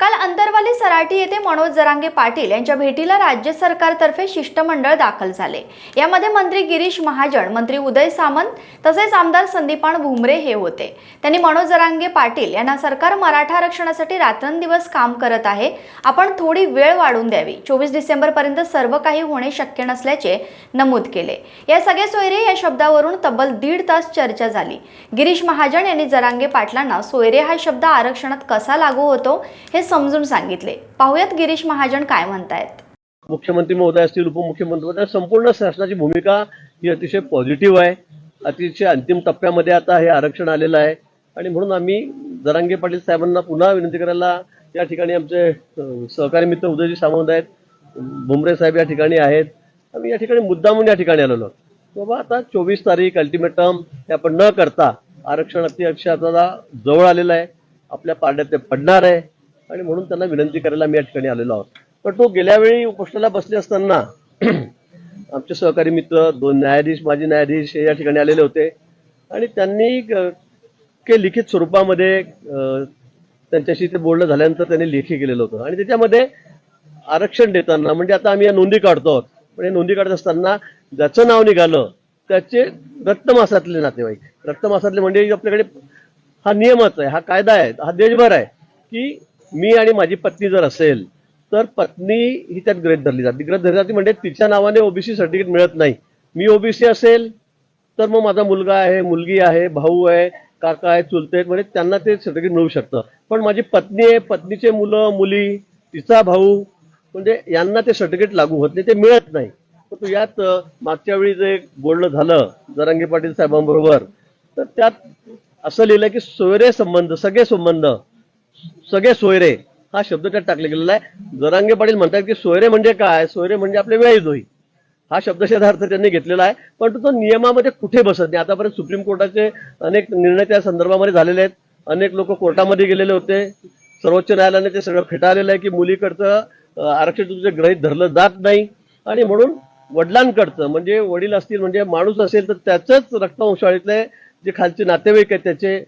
काल अंतरवाली सराटी येथे मनोज जरांगे पाटील यांच्या भेटीला राज्य सरकारतर्फे शिष्टमंडळ दाखल झाले. यामध्ये मंत्री गिरीश महाजन मंत्री उदय सामंत तसेच आमदार संदीपान भुमरे हे होते. त्यांनी मनोज जरांगे पाटील यांना सरकार मराठा आरक्षणासाठी रात्रंदिवस काम करत आहे. आपण थोडी वेळ वाढून द्यावी. चोवीस डिसेंबरपर्यंत सर्व काही होणे शक्य नसल्याचे नमूद केले. या सगळे सोयरे या शब्दावरून तब्बल दीड तास चर्चा झाली. गिरीश महाजन यांनी जरांगे पाटलांना सोयरे हा शब्द आरक्षणात कसा लागू होतो हे समजून सांगितले. पाहुयात गिरीश महाजन काय म्हणतायत. मुख्यमंत्री महोदय असतील उपमुख्यमंत्री महोदय संपूर्ण शासनाची भूमिका ही अतिशय पॉझिटिव्ह आहे. अतिशय अंतिम टप्प्यामध्ये आता हे आरक्षण आलेलं आहे. आणि म्हणून आम्ही जरांगे पाटील साहेबांना पुन्हा विनंती करायला या ठिकाणी आमचे सहकारी मित्र उदयजी सामंत आहेत भुमरे साहेब या ठिकाणी आहेत. आम्ही या ठिकाणी मुद्दामून या ठिकाणी आलेलो बाबा आता चोवीस तारीख अल्टिमेटम हे आपण न करता आरक्षण अति आता जवळ आलेलं आहे. आपल्या पारड्यात ते पडणार आहे. आणि म्हणून त्यांना विनंती करायला मी या ठिकाणी आलेलो आहोत. पण तो गेल्यावेळी उपोषणाला बसले असताना आमचे सहकारी मित्र दोन न्यायाधीश माजी न्यायाधीश हे या ठिकाणी आलेले होते. आणि त्यांनी के लिखित स्वरूपामध्ये त्यांच्याशी ते बोलणं झाल्यानंतर त्यांनी लेखी केलेलं होतं. आणि त्याच्यामध्ये आरक्षण देताना म्हणजे आता आम्ही या नोंदी काढतो आहोत पण हे नोंदी काढत असताना ज्याचं नाव निघालं त्याचे रक्तमासातले नातेवाईक. रक्तमासातले म्हणजे आपल्याकडे हा नियमच आहे हा कायदा आहे हा देशभर आहे की मी आणि माझी पत्नी जर असेल तर पत्नी ही त्यात ग्रहित धरली जाते. ग्रहित धरली जाते म्हणजे तिच्या नावाने ओबीसी सर्टिफिकेट मिळत नाही. मी ओबीसी असेल तर मग माझा मुलगा आहे मुलगी आहे भाऊ आहे काका आहे चुलते आहेत म्हणजे त्यांना ते सर्टिफिकेट मिळू शकतं. पण माझी पत्नी आहे पत्नीचे मुलं मुली तिचा भाऊ म्हणजे यांना ते सर्टिफिकेट लागू होत नाही ते मिळत नाही. परंतु यात मागच्या वेळी जे बोलणं झालं जरांगे पाटील साहेबांबरोबर तर त्यात असं लिहिलं की सोयरे संबंध सगळे संबंध सगळे सोयरे. हा शब्द त्यात टाकला गेलेला आहे. जरांगे पाटील म्हणतात की सोयरे म्हणजे काय? सोयरे म्हणजे आपले वेळीजोई हा शब्दशेधा अर्थ त्यांनी घेतलेला आहे. परंतु तो नियमामध्ये कुठे बसत नाही. आतापर्यंत सुप्रीम कोर्टाचे अनेक निर्णय त्या संदर्भामध्ये झालेले आहेत. अनेक लोक कोर्टामध्ये गेलेले होते. सर्वोच्च न्यायालयाने ते सगळं फेटाळलेलं आहे की मुलीकडचं आरक्षण तुमचं ग्रहित धरलं जात नाही. आणि म्हणून वडिलांकडचं म्हणजे वडील असतील म्हणजे माणूस असेल तर त्याचंच रक्तवंशाळीतले जे खालचे नातेवाईक आहेत त्याचे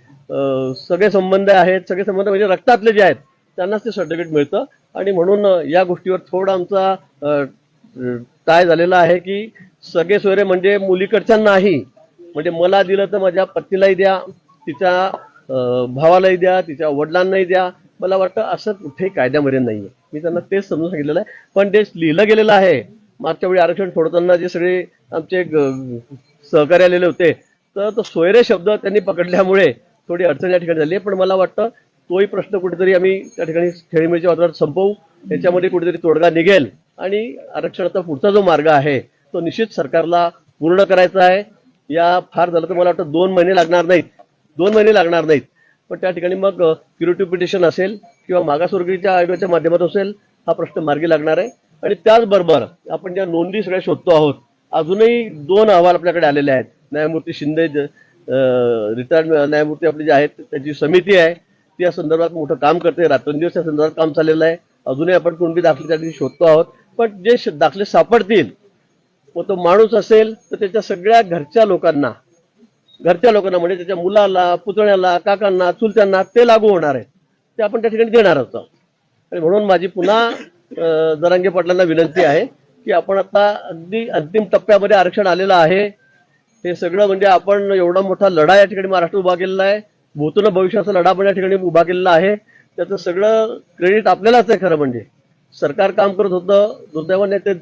सगळे संबंध आहेत सगळे संबंध म्हणजे रक्तातले जे आहेत त्यांनाच ते सर्टिफिकेट मिळतं. आणि म्हणून या गोष्टीवर थोडा आमचा काय झालेला आहे की सगळे सोयरे म्हणजे मुलीकडच्या नाही. म्हणजे मला दिलं तर माझ्या पत्नीलाही द्या तिच्या भावालाही द्या तिच्या वडिलांनाही द्या. मला वाटतं असं कुठेही कायद्यामध्ये नाहीये. मी त्यांना तेच समजून सांगितलेलं आहे. पण ते लिहिलं गेलेलं आहे मागच्या वेळी आरक्षण सोडताना जे सगळे आमचे ग- सहकारी आलेले होते तर तो सोयरे शब्द त्यांनी पकडल्यामुळे थोडी अडचण या ठिकाणी झाली आहे. पण मला वाटतं तोही प्रश्न कुठेतरी आम्ही त्या ठिकाणी खेळीमेळीच्या वातावरणात संपवू. याच्यामध्ये कुठेतरी तोडगा निघेल. आणि आरक्षणाचा पुढचा जो मार्ग आहे तो निश्चित सरकारला पूर्ण करायचा आहे. या फार झालं तर मला वाटतं दोन महिने लागणार नाहीत. दोन महिने लागणार नाहीत. पण त्या ठिकाणी मग क्युरेटिव्ह पिटिशन असेल किंवा मागासवर्गीच्या आयोगाच्या माध्यमात असेल हा प्रश्न मार्गी लागणार आहे. आणि त्याचबरोबर आपण ज्या नोंदी सगळ्या शोधतो आहोत अजूनही दोन अहवाल आपल्याकडे आलेले आहेत. न्यायमूर्ती शिंदे रिटायर्ड न्यायमूर्ती आपले जे आहेत त्याची समिती आहे ती या संदर्भात मोठं काम करते. रात्रंदिवस या संदर्भात काम चाललेलं आहे. अजूनही आपण कोणती दाखले त्या शोधतो आहोत. पण जे दाखले सापडतील मग तो माणूस असेल तर त्याच्या सगळ्या घरच्या लोकांना घरच्या लोकांना म्हणजे त्याच्या मुलाला पुतण्याला काकांना चुलत्यांना ते लागू होणार आहे. ते आपण त्या ठिकाणी देणार आहोत. आणि म्हणून माझी पुन्हा जरांगे पाटलांना विनंती आहे की आपण आता अगदी अंतिम टप्प्यामध्ये आरक्षण आलेलं आहे. हे सगळं म्हणजे आपण एवढा मोठा लढा या ठिकाणी महाराष्ट्र उभा केलेला आहे. भूतून भविष्याचा लढा पण या ठिकाणी उभा केलेला आहे. त्याचं सगळं क्रेडिट आपल्यालाच आहे खरं म्हणजे. सरकार काम करत होतं दुर्दैवाने ते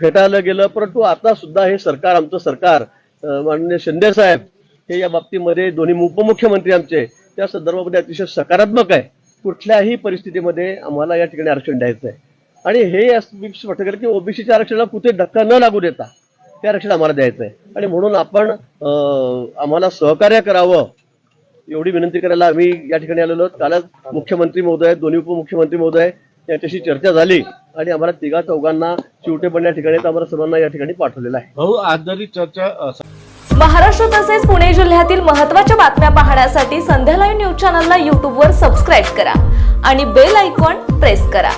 फेटाळलं गेलं परंतु आता सुद्धा हे सरकार आमचं सरकार माननीय शिंदे साहेब हे या बाबतीमध्ये दोन्ही उपमुख्यमंत्री आमचे त्या संदर्भामध्ये अतिशय सकारात्मक आहे. कुठल्याही परिस्थितीमध्ये आम्हाला या ठिकाणी आरक्षण द्यायचं आहे आणि हे स्पष्ट केलं की ओबीसीच्या आरक्षणाला कुठे धक्का न लागू देता ते आरक्षण आम्हाला द्यायचं आहे आणि म्हणून आपण अं, आम्हाला सहकार्य करावं एवढी विनंती करायला आम्ही या ठिकाणी आलेलो आहोत. कालच मुख्यमंत्री महोदय दोन्ही उपमुख्यमंत्री महोदय यांच्याशी चर्चा झाली आणि आम्हाला तिघा चौघांना चिवटे पण या ठिकाणी आम्हाला सर्वांना या ठिकाणी पाठवलेलं आहे. भाऊ चर्चा महाराष्ट्र तसेच पुणे जिल्ह्यातील महत्त्वाच्या बातम्या पाहण्यासाठी संध्या लाईव्ह न्यूज चॅनलला यूट्यूबवर सबस्क्राईब करा आणि बेल आयकॉन प्रेस करा.